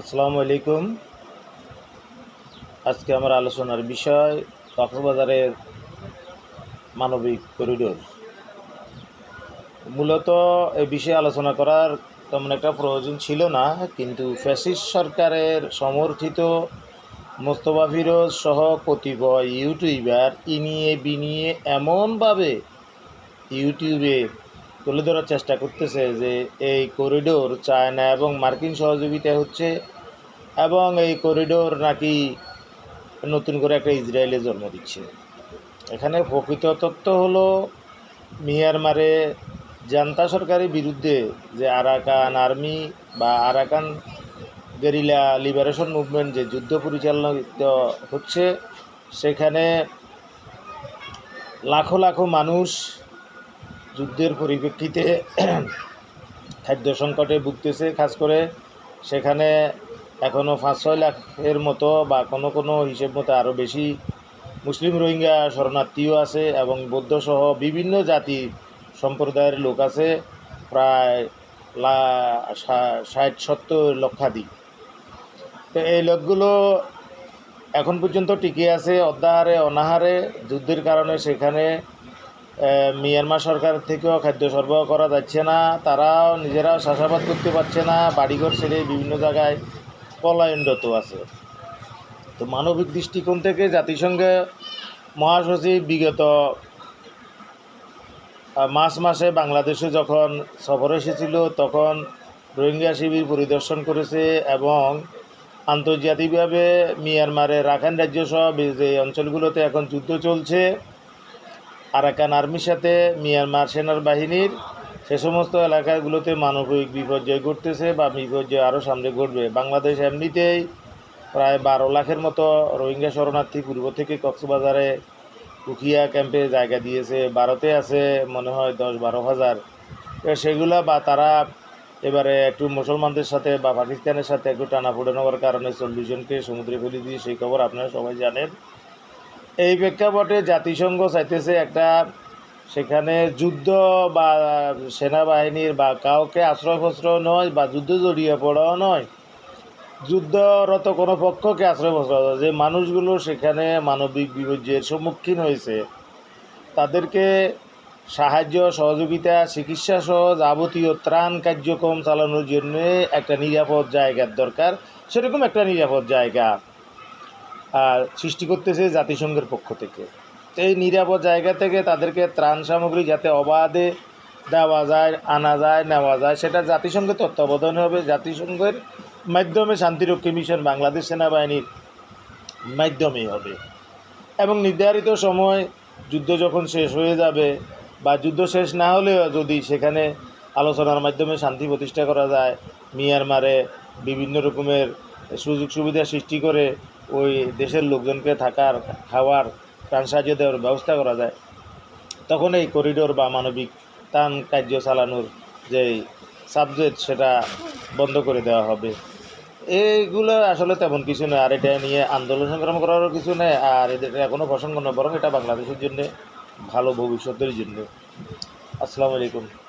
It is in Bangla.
আসসালামু আলাইকুম। আজকে আমার আলোচনার বিষয় কক্সবাজারের মানবিক করিডোর মূলত এই বিষয়ে আলোচনা করার তেমন একটা প্রয়োজন ছিল না, কিন্তু ফ্যাসিস সরকারের সমর্থিত মোস্তফা ফিরোজ সহ কতিপয় ইউটিউবার ইনিয়ে বিনিয়ে এমনভাবে ইউটিউবে তুলে ধরার চেষ্টা করতেছে যে এই করিডোর চায়না এবং মার্কিন সহযোগিতা হচ্ছে এবং এই করিডোর নাকি নতুন করে একটা ইসরায়েলে জন্ম দিচ্ছে। এখানে প্রকৃত তত্ত্ব হলো মিয়ানমারে জান্তা সরকারের বিরুদ্ধে যে আরাকান আর্মি বা আরাকান গেরিলা লিবারেশন মুভমেন্ট যে যুদ্ধ পরিচালিত হচ্ছে, সেখানে লাখো লাখো মানুষ যুদ্ধের পরিপ্রেক্ষিতে খাদ্য সংকটে ভুগতেছে, খাস করে সেখানে এখনও পাঁচ ছয় লাখের মতো বা কোনো কোনো হিসেব মতো আরও বেশি মুসলিম রোহিঙ্গা শরণার্থীও আছে এবং বৌদ্ধসহ বিভিন্ন জাতি সম্প্রদায়ের লোক আছে, প্রায় লা ষাট সত্তর লক্ষাধিক। তো এই লোকগুলো এখন পর্যন্ত টিকে আছে, অদ্যাহারে, অনাহারে যুদ্ধের কারণে সেখানে মিয়ানমার সরকার থেকেও খাদ্য সরবরাহ করা যাচ্ছে না, তারাও নিজেরাও চাষাবাদ করতে পারছে না, বাড়িঘর ছেড়ে বিভিন্ন জায়গায় পলায়নরত আছে। তো মানবিক দৃষ্টিকোণ থেকে জাতিসংঘে মহাসচিব বিগত মার্চ মাসে বাংলাদেশে যখন সফর এসেছিল, তখন রোহিঙ্গা শিবির পরিদর্শন করেছে এবং আন্তর্জাতিকভাবে মিয়ানমারের রাখাইন রাজ্য সহ যে অঞ্চলগুলোতে এখন যুদ্ধ চলছে আরাকান আর্মির সাথে মিয়ানমার সেনার বাহিনীর সে সমস্ত এলাকাগুলোতে মানবিক বিপর্যয় ঘটতেছে বা বিপর্যয় আরও সামনে ঘটবে। বাংলাদেশ এমনিতেই প্রায় বারো লাখের মতো রোহিঙ্গা শরণার্থী পূর্ব থেকে কক্সবাজারে উখিয়া ক্যাম্পে জায়গা দিয়েছে। ভারতে আছে মনে হয় দশ বারো হাজার। সেগুলা বা তারা এবারে একটু মুসলমানদের সাথে বা পাকিস্তানের সাথে একটু টানাপোড়েন হওয়ার কারণে চল্লিশ জনকে সমুদ্রে ফেলে দিয়ে সেই খবর আপনারা সবাই জানেন। এই প্রেক্ষাপটে জাতিসংঘ চাইতেছে একটা সেখানে যুদ্ধ বা সেনাবাহিনীর বা কাউকে আশ্রয় নয় বা যুদ্ধ জড়িয়ে পড়াও নয়। যুদ্ধরত কোনো পক্ষকে আশ্রয় যে মানুষগুলো সেখানে মানবিক বিপর্যয়ের সম্মুখীন হয়েছে, তাদেরকে সাহায্য, সহযোগিতা, চিকিৎসা সহ যাবতীয় ত্রাণ কার্যক্রম চালানোর জন্য একটা নিরাপদ জায়গার দরকার। সেরকম একটা নিরাপদ জায়গা। সৃষ্টি করতেছে জাতিসংঘের পক্ষ থেকে। এই নিরাপদ জায়গা থেকে তাদেরকে ত্রাণ সামগ্রী যাতে অবাধে দেওয়া যায়, আনা যায়, নেওয়া যায়, সেটা জাতিসংঘের তত্ত্বাবধানে হবে। জাতিসংঘের মাধ্যমে শান্তিরক্ষী মিশন বাংলাদেশ সেনাবাহিনীর মাধ্যমেই হবে। এবং নির্ধারিত সময় যুদ্ধ যখন শেষ হয়ে যাবে বা যুদ্ধ শেষ না হলেও যদি সেখানে আলোচনার মাধ্যমে শান্তি প্রতিষ্ঠা করা যায়, মিয়ানমারে বিভিন্ন রকমের সুযোগ সুবিধা সৃষ্টি করে ওই দেশের লোকজনকে থাকার, খাওয়ার, প্রাণ সাহায্য দেওয়ার ব্যবস্থা করা যায়। তখন এই করিডোর বা মানবিক ত্রাণ কার্য চালানোর যে সাবজেক্ট সেটা বন্ধ করে দেওয়া হবে। এইগুলো আসলে তেমন কিছু নয়, আর এটা নিয়ে আন্দোলন সংগ্রাম করারও কিছু নেই আর এদের কোনো প্রসঙ্গ নয়, বরং এটা বাংলাদেশের জন্য, ভালো ভবিষ্যতের জন্য। আসসালামু আলাইকুম।